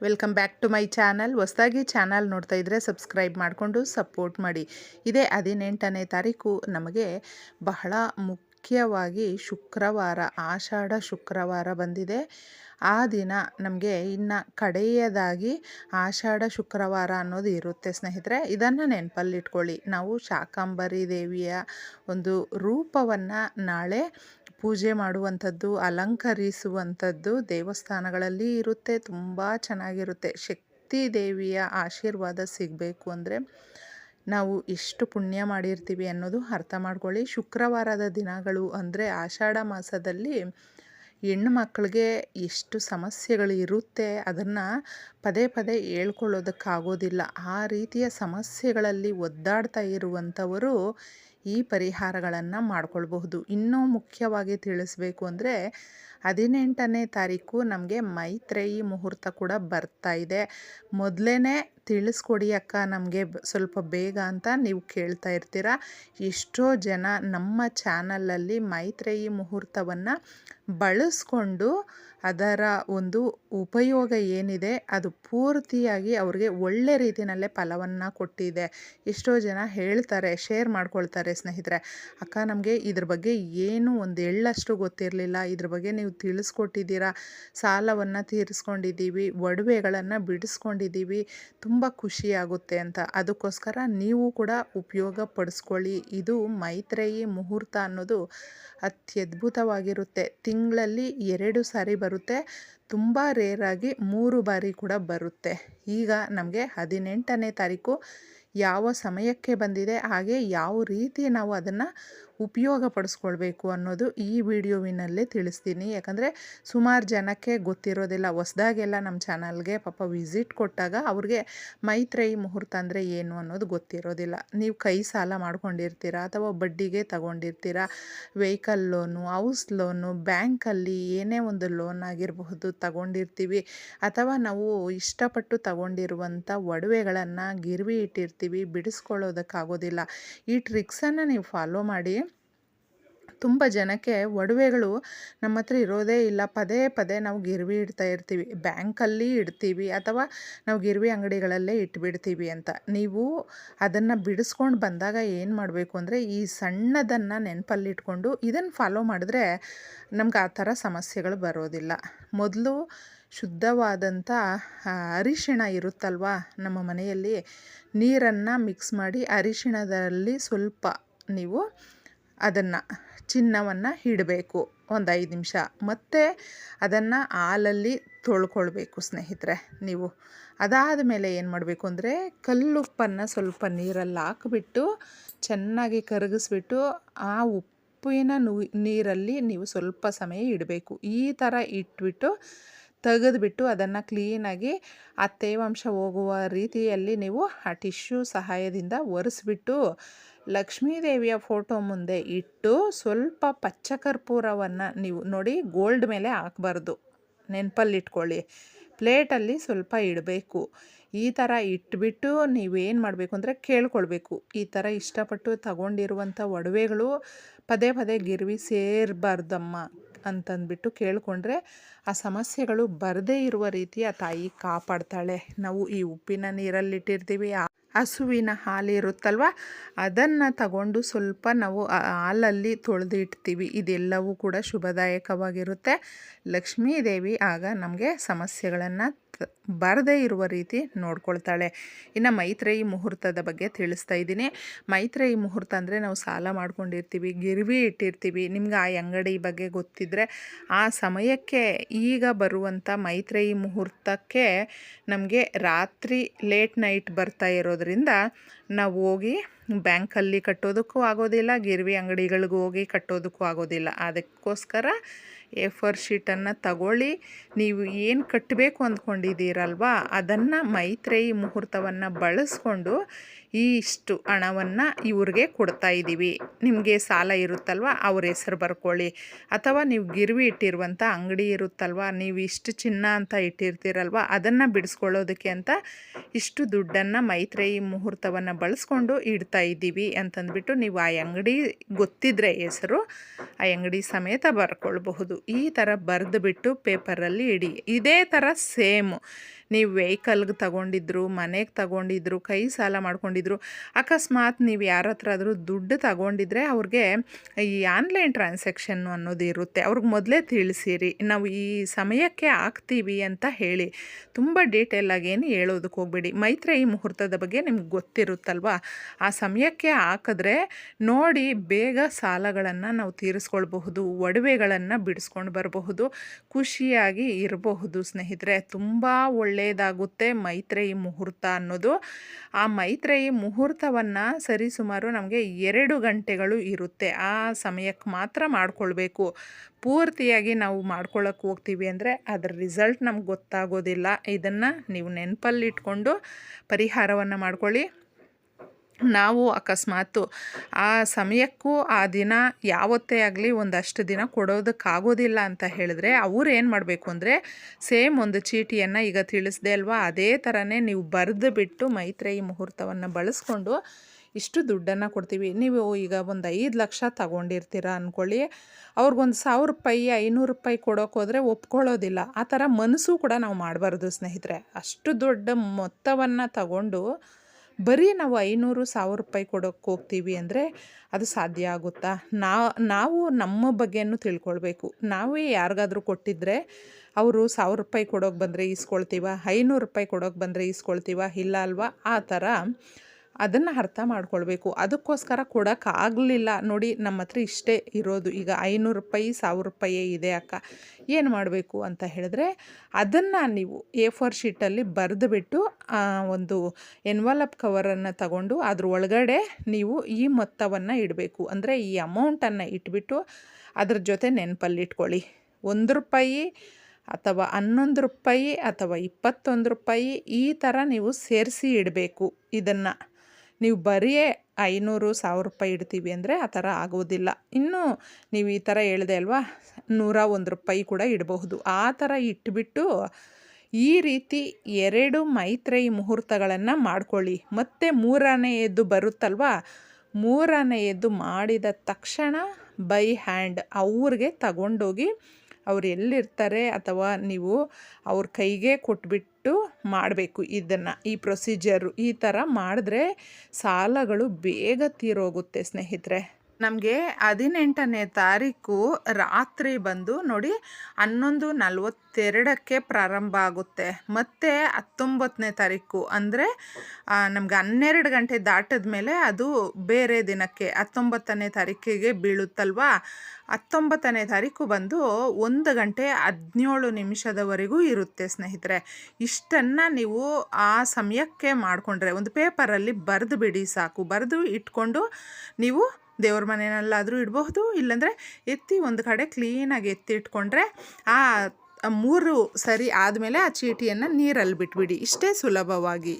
Welcome back to my channel. ಹೊಸದಾಗಿ channel ನೋಡ್ತಾ ಇದ್ದರೆ ಸಬ್ಸ್ಕ್ರೈಬ್ ಮಾಡಿಕೊಂಡು ಸಪೋರ್ಟ್ ಮಾಡಿ. ಇದೇ ಹದಿನೆಂಟನೇ ತಾರೀಕು. ನಮಗೆ ಬಹಳ ಮುಖ್ಯವಾಗಿ ಶುಕ್ರವಾರ, ಆಷಾಢ ಶುಕ್ರವಾರ ಬಂದಿದೆ. ಆ ದಿನ ನಮಗೆ ಇನ್ನು ಕಡೆಯದಾಗಿ ಆಷಾಢ ಶುಕ್ರವಾರ ಅನ್ನೋದು ಇರುತ್ತೆ ಸ್ನೇಹಿತರೆ. ಇದನ್ನು ನೆನಪಲ್ಲಿಟ್ಕೊಳ್ಳಿ. ನಾವು ಶಾಕಾಂಬರಿ ದೇವಿಯ ಒಂದು ರೂಪವನ್ನು ನಾಳೆ ಪೂಜೆ ಮಾಡುವಂಥದ್ದು, ಅಲಂಕರಿಸುವಂಥದ್ದು ದೇವಸ್ಥಾನಗಳಲ್ಲಿ ಇರುತ್ತೆ, ತುಂಬ ಚೆನ್ನಾಗಿರುತ್ತೆ. ಶಕ್ತಿ ದೇವಿಯ ಆಶೀರ್ವಾದ ಸಿಗಬೇಕು ಅಂದರೆ ನಾವು ಎಷ್ಟು ಪುಣ್ಯ ಮಾಡಿರ್ತೀವಿ ಅನ್ನೋದು ಅರ್ಥ ಮಾಡ್ಕೊಳ್ಳಿ. ಶುಕ್ರವಾರದ ದಿನಗಳು ಅಂದರೆ ಆಷಾಢ ಮಾಸದಲ್ಲಿ ಹೆಣ್ಣು ಮಕ್ಕಳಿಗೆ ಎಷ್ಟು ಸಮಸ್ಯೆಗಳು ಇರುತ್ತೆ ಅದನ್ನು ಪದೇ ಪದೇ ಹೇಳ್ಕೊಳ್ಳೋದಕ್ಕಾಗೋದಿಲ್ಲ. ಆ ರೀತಿಯ ಸಮಸ್ಯೆಗಳಲ್ಲಿ ಒದ್ದಾಡ್ತಾ ಇರುವಂಥವರು ಈ ಪರಿಹಾರಗಳನ್ನು ಮಾಡ್ಕೊಳ್ಬಹುದು. ಇನ್ನೂ ಮುಖ್ಯವಾಗಿ ತಿಳಿಸ್ಬೇಕು ಅಂದರೆ ಹದಿನೆಂಟನೇ ತಾರೀಕು ನಮಗೆ ಮೈತ್ರೇಯಿ ಮುಹೂರ್ತ ಕೂಡ ಬರ್ತಾ ಇದೆ. ಮೊದಲೇ ತಿಳಿಸ್ಕೊಡಿ ಅಕ್ಕ, ನಮಗೆ ಸ್ವಲ್ಪ ಬೇಗ ಅಂತ ನೀವು ಕೇಳ್ತಾ ಇರ್ತೀರ. ಎಷ್ಟೋ ಜನ ನಮ್ಮ ಚಾನಲಲ್ಲಿ ಮೈತ್ರೇಯಿ ಮುಹೂರ್ತವನ್ನು ಬಳಸ್ಕೊಂಡು ಅದರ ಒಂದು ಉಪಯೋಗ ಏನಿದೆ, ಅದು ಪೂರ್ತಿಯಾಗಿ ಅವ್ರಿಗೆ ಒಳ್ಳೆ ರೀತಿಯಲ್ಲೇ ಫಲವನ್ನು ಕೊಟ್ಟಿದೆ. ಎಷ್ಟೋ ಜನ ಹೇಳ್ತಾರೆ, ಶೇರ್ ಮಾಡ್ಕೊಳ್ತಾರೆ ಸ್ನೇಹಿತರೆ. ಅಕ್ಕ, ನಮಗೆ ಇದ್ರ ಬಗ್ಗೆ ಏನು ಒಂದು ಎಳ್ಳಷ್ಟು ಗೊತ್ತಿರಲಿಲ್ಲ. ಇದ್ರ ಬಗ್ಗೆ ನೀವು ತಿಳಿಸ್ಕೊಟ್ಟಿದ್ದೀರಾ? ಸಾಲವನ್ನು ತೀರಿಸ್ಕೊಂಡಿದ್ದೀವಿ, ಒಡವೆಗಳನ್ನು ಬಿಡಿಸ್ಕೊಂಡಿದ್ದೀವಿ, ತುಂಬ ಖುಷಿಯಾಗುತ್ತೆ ಅಂತ. ಅದಕ್ಕೋಸ್ಕರ ನೀವು ಕೂಡ ಉಪಯೋಗ ಪಡಿಸ್ಕೊಳ್ಳಿ. ಇದು ಮೈತ್ರೇಯಿ ಮುಹೂರ್ತ ಅನ್ನೋದು ಅತ್ಯದ್ಭುತವಾಗಿರುತ್ತೆ. ತಿಂಗಳಲ್ಲಿ ಎರಡು ಸಾರಿ ಬರುತ್ತೆ, ತುಂಬ ರೇರಾಗಿ ಮೂರು ಬಾರಿ ಕೂಡ ಬರುತ್ತೆ. ಈಗ ನಮಗೆ ಹದಿನೆಂಟನೇ ತಾರೀಕು, ಯಾವ ಸಮಯಕ್ಕೆ ಬಂದಿದೆ, ಹಾಗೆ ಯಾವ ರೀತಿ ನಾವು ಅದನ್ನು ಉಪಯೋಗ ಪಡಿಸ್ಕೊಳ್ಬೇಕು ಅನ್ನೋದು ಈ ವಿಡಿಯೋವಿನಲ್ಲೇ ತಿಳಿಸ್ತೀನಿ. ಯಾಕಂದರೆ ಸುಮಾರು ಜನಕ್ಕೆ ಗೊತ್ತಿರೋದಿಲ್ಲ. ಹೊಸ್ದಾಗೆಲ್ಲ ನಮ್ಮ ಚಾನಲ್ಗೆ ಪಾಪ ವಿಸಿಟ್ ಕೊಟ್ಟಾಗ ಅವ್ರಿಗೆ ಮೈತ್ರೇಯಿ ಮುಹೂರ್ತ ಅಂದರೆ ಏನು ಅನ್ನೋದು ಗೊತ್ತಿರೋದಿಲ್ಲ. ನೀವು ಕೈ ಸಾಲ ಮಾಡ್ಕೊಂಡಿರ್ತೀರಾ ಅಥವಾ ಬಡ್ಡಿಗೆ ತಗೊಂಡಿರ್ತೀರಾ? ವೆಹಿಕಲ್ ಲೋನು, ಹೌಸ್ ಲೋನು, ಬ್ಯಾಂಕಲ್ಲಿ ಏನೇ ಒಂದು ಲೋನ್ ಆಗಿರಬಹುದು ತಗೊಂಡಿರ್ತೀವಿ. ಅಥವಾ ನಾವು ಇಷ್ಟಪಟ್ಟು ತಗೊಂಡಿರುವಂಥ ಒಡವೆಗಳನ್ನು ಗಿರ್ವಿ ಇಟ್ಟಿರ್ತೀವಿ, ಬಿಡಿಸ್ಕೊಳ್ಳೋದಕ್ಕಾಗೋದಿಲ್ಲ. ಈ ಟ್ರಿಕ್ಸನ್ನು ನೀವು ಫಾಲೋ ಮಾಡಿ. ತುಂಬ ಜನಕ್ಕೆ ಒಡವೆಗಳು ನಮ್ಮ ಹತ್ರ ಇರೋದೇ ಇಲ್ಲ. ಪದೇ ಪದೇ ನಾವು ಗಿರ್ವಿ ಇಡ್ತಾ ಇರ್ತೀವಿ. ಬ್ಯಾಂಕಲ್ಲಿ ಇಡ್ತೀವಿ ಅಥವಾ ನಾವು ಗಿರ್ವಿ ಅಂಗಡಿಗಳಲ್ಲೇ ಇಟ್ಬಿಡ್ತೀವಿ ಅಂತ. ನೀವು ಅದನ್ನು ಬಿಡಿಸ್ಕೊಂಡು ಬಂದಾಗ ಏನು ಮಾಡಬೇಕು ಅಂದರೆ ಈ ಸಣ್ಣದನ್ನು ನೆನಪಲ್ಲಿಟ್ಕೊಂಡು ಇದನ್ನು ಫಾಲೋ ಮಾಡಿದ್ರೆ ನಮ್ಗೆ ಆ ಥರ ಸಮಸ್ಯೆಗಳು ಬರೋದಿಲ್ಲ. ಮೊದಲು ಶುದ್ಧವಾದಂಥ ಅರಿಶಿಣ ಇರುತ್ತಲ್ವಾ? ನಮ್ಮ ಮನೆಯಲ್ಲಿ ನೀರನ್ನು ಮಿಕ್ಸ್ ಮಾಡಿ ಅರಿಶಿಣದಲ್ಲಿ ಸ್ವಲ್ಪ ನೀವು ಅದನ್ನು ಚಿನ್ನವನ್ನು ಇಡಬೇಕು ಒಂದು ಐದು ನಿಮಿಷ. ಮತ್ತು ಅದನ್ನು ಹಾಲಲ್ಲಿ ತೊಳ್ಕೊಳ್ಬೇಕು ಸ್ನೇಹಿತರೆ ನೀವು. ಅದಾದ ಮೇಲೆ ಏನು ಮಾಡಬೇಕು ಅಂದರೆ ಕಲ್ಲುಪ್ಪನ್ನು ಸ್ವಲ್ಪ ನೀರಲ್ಲಿ ಹಾಕಿಬಿಟ್ಟು ಚೆನ್ನಾಗಿ ಕರಗಿಸ್ಬಿಟ್ಟು ಆ ಉಪ್ಪಿನ ನೀರಲ್ಲಿ ನೀವು ಸ್ವಲ್ಪ ಸಮಯ ಇಡಬೇಕು. ಈ ಥರ ಇಟ್ಬಿಟ್ಟು ತೆಗೆದುಬಿಟ್ಟು ಅದನ್ನು ಕ್ಲೀನಾಗಿ ಆ ತೇವಾಂಶ ಹೋಗುವ ರೀತಿಯಲ್ಲಿ ನೀವು ಆ ಟಿಶ್ಯೂ ಸಹಾಯದಿಂದ ಒರೆಸ್ಬಿಟ್ಟು ಲಕ್ಷ್ಮೀದೇವಿಯ ಫೋಟೋ ಮುಂದೆ ಇಟ್ಟು ಸ್ವಲ್ಪ ಪಚ್ಚ ಕರ್ಪೂರವನ್ನು ನೀವು ನೋಡಿ ಗೋಲ್ಡ್ ಮೇಲೆ ಹಾಕ್ಬಾರ್ದು. ನೆನಪಲ್ಲಿಟ್ಕೊಳ್ಳಿ. ಪ್ಲೇಟಲ್ಲಿ ಸ್ವಲ್ಪ ಇಡಬೇಕು. ಈ ಥರ ಇಟ್ಬಿಟ್ಟು ನೀವೇನು ಮಾಡಬೇಕು ಅಂದರೆ ಕೇಳ್ಕೊಳ್ಬೇಕು. ಈ ಥರ ಇಷ್ಟಪಟ್ಟು ತಗೊಂಡಿರುವಂಥ ಒಡವೆಗಳು ಪದೇ ಪದೇ ಗಿರ್ವಿ ಸೇರಬಾರ್ದಮ್ಮ. ಅಂತಂದ್ಬಿಟ್ಟು ಕೇಳಿಕೊಂಡ್ರೆ ಆ ಸಮಸ್ಯೆಗಳು ಬರದೇ ಇರುವ ರೀತಿ ಆ ತಾಯಿ ಕಾಪಾಡ್ತಾಳೆ. ನಾವು ಈ ಉಪ್ಪಿನ ನೀರಲ್ಲಿಟ್ಟಿರ್ತೀವಿ ಹಸುವಿನ ಹಾಲಿರುತ್ತಲ್ವ? ಅದನ್ನು ತಗೊಂಡು ಸ್ವಲ್ಪ ನಾವು ಹಾಲಲ್ಲಿ ತೊಳೆದು ಇಡ್ತೀವಿ ಇದೆಲ್ಲವೂ ಕೂಡ ಶುಭದಾಯಕವಾಗಿರುತ್ತೆ. ಲಕ್ಷ್ಮೀ ದೇವಿ ಆಗ ನಮಗೆ ಸಮಸ್ಯೆಗಳನ್ನು ಬರದೇ ಇರುವ ರೀತಿ ನೋಡ್ಕೊಳ್ತಾಳೆ. ಇನ್ನು ಮೈತ್ರೇಯಿ ಮುಹೂರ್ತದ ಬಗ್ಗೆ ತಿಳಿಸ್ತಾ ಇದ್ದೀನಿ. ಮೈತ್ರೇಯಿ ಮುಹೂರ್ತ ಅಂದರೆ ನಾವು ಸಾಲ ಮಾಡ್ಕೊಂಡಿರ್ತೀವಿ, ಗಿರ್ವಿ ಇಟ್ಟಿರ್ತೀವಿ. ನಿಮ್ಗೆ ಆ ಅಂಗಡಿ ಬಗ್ಗೆ ಗೊತ್ತಿದ್ದರೆ ಆ ಸಮಯಕ್ಕೆ ಈಗ ಬರುವಂಥ ಮೈತ್ರೇಯಿ ಮುಹೂರ್ತಕ್ಕೆ ನಮಗೆ ರಾತ್ರಿ ಲೇಟ್ ನೈಟ್ ಬರ್ತಾ ಇರೋದ್ರಿಂದ ನಾವು ಹೋಗಿ ಬ್ಯಾಂಕಲ್ಲಿ ಕಟ್ಟೋದಕ್ಕೂ ಆಗೋದಿಲ್ಲ, ಗಿರ್ವಿ ಅಂಗಡಿಗಳಿಗೂ ಹೋಗಿ ಕಟ್ಟೋದಕ್ಕೂ ಆಗೋದಿಲ್ಲ. ಅದಕ್ಕೋಸ್ಕರ ಎ ಫೋರ್ ಶೀಟನ್ನು ತಗೊಳ್ಳಿ. ನೀವು ಏನು ಕಟ್ಟಬೇಕು ಅಂದ್ಕೊಂಡಿದ್ದೀರಲ್ವ ಅದನ್ನು ಮೈತ್ರೇಯಿ ಮುಹೂರ್ತವನ್ನು ಬಳಸ್ಕೊಂಡು ಇಷ್ಟು ಹಣವನ್ನು ಇವ್ರಿಗೆ ಕೊಡ್ತಾ ಇದ್ದೀವಿ ನಿಮಗೆ ಸಾಲ ಇರುತ್ತಲ್ವ? ಅವ್ರ ಹೆಸರು ಬರ್ಕೊಳ್ಳಿ. ಅಥವಾ ನೀವು ಗಿರ್ವಿ ಇಟ್ಟಿರುವಂಥ ಅಂಗಡಿ ಇರುತ್ತಲ್ವ? ನೀವು ಇಷ್ಟು ಚಿನ್ನ ಅಂತ ಇಟ್ಟಿರ್ತೀರಲ್ವ? ಅದನ್ನು ಬಿಡಿಸ್ಕೊಳ್ಳೋದಕ್ಕೆ ಅಂತ ಇಷ್ಟು ದುಡ್ಡನ್ನು ಮೈತ್ರೇಯಿ ಮುಹೂರ್ತವನ್ನು ಬಳಸ್ಕೊಂಡು ಇಡ್ತಾ ಇದ್ದೀವಿ ಅಂತಂದ್ಬಿಟ್ಟು ನೀವು ಆ ಅಂಗಡಿ ಗೊತ್ತಿದ್ರೆ ಹೆಸರು, ಆ ಅಂಗಡಿ ಸಮೇತ ಬರ್ಕೊಳ್ಬಹುದು. ಈ ಥರ ಬರೆದುಬಿಟ್ಟು ಪೇಪರಲ್ಲಿ ಇಡಿ. ಇದೇ ಥರ ಸೇಮು ನೀವು ವೆಹಿಕಲ್ಗೆ ತಗೊಂಡಿದ್ರು, ಮನೆಗೆ ತಗೊಂಡಿದ್ರು, ಕೈ ಸಾಲ ಮಾಡ್ಕೊಂಡಿದ್ರು, ಅಕಸ್ಮಾತ್ ನೀವು ಯಾರ ಹತ್ರ ಆದರೂ ದುಡ್ಡು ತಗೊಂಡಿದ್ರೆ ಅವ್ರಿಗೆ ಈ ಆನ್ಲೈನ್ ಟ್ರಾನ್ಸಾಕ್ಷನ್ನು ಅನ್ನೋದು ಇರುತ್ತೆ. ಅವ್ರಿಗೆ ಮೊದಲೇ ತಿಳಿಸಿರಿ, ನಾವು ಈ ಸಮಯಕ್ಕೆ ಹಾಕ್ತೀವಿ ಅಂತ ಹೇಳಿ. ತುಂಬ ಡೀಟೇಲಾಗಿ ಏನು ಹೇಳೋದಕ್ಕೆ ಹೋಗ್ಬೇಡಿ. ಈ ಮುಹೂರ್ತದ ಬಗ್ಗೆ ನಿಮ್ಗೆ ಗೊತ್ತಿರುತ್ತಲ್ವಾ? ಆ ಸಮಯಕ್ಕೆ ಹಾಕಿದ್ರೆ ನೋಡಿ ಬೇಗ ಸಾಲಗಳನ್ನು ನಾವು ತೀರಿಸ್ಕೊಳ್ಬಹುದು, ಒಡವೆಗಳನ್ನು ಬಿಡಿಸ್ಕೊಂಡು ಬರಬಹುದು, ಖುಷಿಯಾಗಿ ಇರಬಹುದು ಸ್ನೇಹಿತರೆ. ತುಂಬ ಒಳ್ಳೆಯದಾಗುತ್ತೆ ಮೈತ್ರೇಯಿ ಮುಹೂರ್ತ ಅನ್ನೋದು. ಆ ಮೈತ್ರೇಯಿ ಮುಹೂರ್ತವನ್ನು ಸರಿಸುಮಾರು ನಮಗೆ ಎರಡು ಗಂಟೆಗಳು ಇರುತ್ತೆ. ಆ ಸಮಯಕ್ಕೆ ಮಾತ್ರ ಮಾಡಿಕೊಳ್ಬೇಕು. ಪೂರ್ತಿಯಾಗಿ ನಾವು ಮಾಡ್ಕೊಳ್ಳೋಕೆ ಹೋಗ್ತೀವಿ ಅಂದರೆ ಅದರ ರಿಸಲ್ಟ್ ನಮ್ಗೆ ಗೊತ್ತಾಗೋದಿಲ್ಲ. ಇದನ್ನು ನೀವು ನೆನಪಲ್ಲಿಟ್ಕೊಂಡು ಪರಿಹಾರವನ್ನು ಮಾಡ್ಕೊಳ್ಳಿ. ನಾವು ಅಕಸ್ಮಾತು ಆ ಸಮಯಕ್ಕೂ ಆ ದಿನ ಯಾವತ್ತೇ ಆಗಲಿ ಒಂದಷ್ಟು ದಿನ ಕೊಡೋದಕ್ಕಾಗೋದಿಲ್ಲ ಅಂತ ಹೇಳಿದ್ರೆ ಅವ್ರು ಏನು ಮಾಡಬೇಕು ಅಂದರೆ ಸೇಮ್ ಒಂದು ಚೀಟಿಯನ್ನು ಈಗ ತಿಳಿಸ್ದೆ ಅಲ್ವಾ? ಅದೇ ಥರನೇ ನೀವು ಬರೆದು ಬಿಟ್ಟು ಮೈತ್ರೇಯಿ ಮುಹೂರ್ತವನ್ನು ಬಳಸ್ಕೊಂಡು ಇಷ್ಟು ದುಡ್ಡನ್ನು ಕೊಡ್ತೀವಿ. ನೀವು ಈಗ ಒಂದು ಐದು ಲಕ್ಷ ತಗೊಂಡಿರ್ತೀರ ಅಂದ್ಕೊಳ್ಳಿ ಅವ್ರಿಗೊಂದು ಸಾವಿರ ರೂಪಾಯಿ, ಐನೂರು ರೂಪಾಯಿ ಕೊಡೋಕ್ಕೋದ್ರೆ ಹೋದರೆ ಒಪ್ಕೊಳ್ಳೋದಿಲ್ಲ. ಆ ಥರ ಮನಸ್ಸು ಕೂಡ ನಾವು ಮಾಡಬಾರ್ದು ಸ್ನೇಹಿತರೆ. ಅಷ್ಟು ದೊಡ್ಡ ಮೊತ್ತವನ್ನು ತಗೊಂಡು ಬರೀ ನಾವು ಐನೂರು ಸಾವಿರ ರೂಪಾಯಿ ಕೊಡೋಕ್ಕೆ ಹೋಗ್ತೀವಿ ಅಂದರೆ ಅದು ಸಾಧ್ಯ ಆಗುತ್ತಾ? ನಾವು ನಮ್ಮ ಬಗ್ಗೆನೂ ತಿಳ್ಕೊಳ್ಬೇಕು. ನಾವೇ ಯಾರಿಗಾದರೂ ಕೊಟ್ಟಿದ್ದರೆ ಅವರು ಸಾವಿರ ರೂಪಾಯಿ ಕೊಡೋಕೆ ಬಂದರೆ ಈಸ್ಕೊಳ್ತೀವ? ಐನೂರು ರೂಪಾಯಿ ಕೊಡೋಕೆ ಬಂದರೆ ಈಸ್ಕೊಳ್ತೀವ? ಇಲ್ಲ ಅಲ್ವಾ? ಆ ಥರ ಅದನ್ನು ಅರ್ಥ ಮಾಡ್ಕೊಳ್ಬೇಕು. ಅದಕ್ಕೋಸ್ಕರ ಕೊಡೋಕ್ಕಾಗಲಿಲ್ಲ. ನೋಡಿ, ನಮ್ಮ ಹತ್ರ ಇಷ್ಟೇ ಇರೋದು. ಈಗ ಐನೂರು ರೂಪಾಯಿ, ಸಾವಿರ ರೂಪಾಯಿ ಇದೆ ಅಕ್ಕ. ಏನು ಮಾಡಬೇಕು ಅಂತ ಹೇಳಿದ್ರೆ, ಅದನ್ನು ನೀವು ಎ ಫೋರ್ ಶೀಟಲ್ಲಿ ಬರೆದುಬಿಟ್ಟು ಒಂದು ಎನ್ವಲಪ್ ಕವರನ್ನು ತಗೊಂಡು ಅದ್ರ ಒಳಗಡೆ ನೀವು ಈ ಮೊತ್ತವನ್ನು ಇಡಬೇಕು. ಅಂದರೆ ಈ ಅಮೌಂಟನ್ನು ಇಟ್ಬಿಟ್ಟು ಅದ್ರ ಜೊತೆ ನೆನಪಲ್ಲಿ ಇಟ್ಕೊಳ್ಳಿ ಒಂದು ರೂಪಾಯಿ ಅಥವಾ ಹನ್ನೊಂದು ರೂಪಾಯಿ ಅಥವಾ ಇಪ್ಪತ್ತೊಂದು ರೂಪಾಯಿ ಈ ಥರ ನೀವು ಸೇರಿಸಿ ಇಡಬೇಕು ಇದನ್ನು. ನೀವು ಬರೀ ಐನೂರು ಸಾವಿರ ರೂಪಾಯಿ ಇಡ್ತೀವಿ ಅಂದರೆ ಆ ಥರ ಆಗೋದಿಲ್ಲ. ಇನ್ನೂ ನೀವು ಈ ಥರ ಹೇಳಿದೆ ಅಲ್ವಾ? ನೂರ ಒಂದು ರೂಪಾಯಿ ಕೂಡ ಇಡಬಹುದು. ಆ ಥರ ಇಟ್ಬಿಟ್ಟು ಈ ರೀತಿ ಎರಡು ಮೈತ್ರೇಯಿ ಮುಹೂರ್ತಗಳನ್ನು ಮಾಡ್ಕೊಳ್ಳಿ. ಮತ್ತು ಮೂರನೆಯದ್ದು ಬರುತ್ತಲ್ವಾ? ಮೂರನೆಯದ್ದು ಮಾಡಿದ ತಕ್ಷಣ ಬೈ ಹ್ಯಾಂಡ್ ಅವ್ರಿಗೆ ತಗೊಂಡೋಗಿ ಅವ್ರು ಎಲ್ಲಿರ್ತಾರೆ ಅಥವಾ ನೀವು ಅವ್ರ ಕೈಗೆ ಕೊಟ್ಬಿಟ್ಟು ಮಾಡಬೇಕು. ಇದನ್ನು ಈ ಪ್ರೊಸೀಜರು ಈ ಥರ ಮಾಡಿದ್ರೆ ಸಾಲಗಳು ಬೇಗ ತೀರೋಗುತ್ತೆ ಸ್ನೇಹಿತರೆ. ನಮಗೆ ಹದಿನೆಂಟನೇ ತಾರೀಕು ರಾತ್ರಿ ಬಂದು ನೋಡಿ ಹನ್ನೊಂದು ನಲ್ವತ್ತೆರಡಕ್ಕೆ ಪ್ರಾರಂಭ ಆಗುತ್ತೆ. ಮತ್ತು ಹತ್ತೊಂಬತ್ತನೇ ತಾರೀಕು ಅಂದರೆ ನಮ್ಗೆ ಹನ್ನೆರಡು ಗಂಟೆ ದಾಟಿದ ಮೇಲೆ ಅದು ಬೇರೆ ದಿನಕ್ಕೆ ಹತ್ತೊಂಬತ್ತನೇ ತಾರೀಕಿಗೆ ಬೀಳುತ್ತಲ್ವಾ? ಹತ್ತೊಂಬತ್ತನೇ ತಾರೀಕು ಬಂದು ಒಂದು ಗಂಟೆ ಹದಿನೇಳು ನಿಮಿಷದವರೆಗೂ ಇರುತ್ತೆ ಸ್ನೇಹಿತರೆ. ಇಷ್ಟನ್ನು ನೀವು ಆ ಸಮಯಕ್ಕೆ ಮಾಡಿಕೊಂಡ್ರೆ, ಒಂದು ಪೇಪರಲ್ಲಿ ಬರೆದು ಬಿಡಿ ಸಾಕು. ಬರೆದು ಇಟ್ಕೊಂಡು ನೀವು ದೇವ್ರ ಮನೆಯಲ್ಲಾದರೂ ಇಡಬಹುದು. ಇಲ್ಲಾಂದರೆ ಎತ್ತಿ ಒಂದು ಕಡೆ ಕ್ಲೀನಾಗಿ ಎತ್ತಿ ಇಟ್ಕೊಂಡ್ರೆ ಆ ಮೂರು ಸರಿ ಆದಮೇಲೆ ಆ ಚೀಟಿಯನ್ನು ನೀರಲ್ಲಿ ಬಿಟ್ಬಿಡಿ. ಇಷ್ಟೇ ಸುಲಭವಾಗಿ.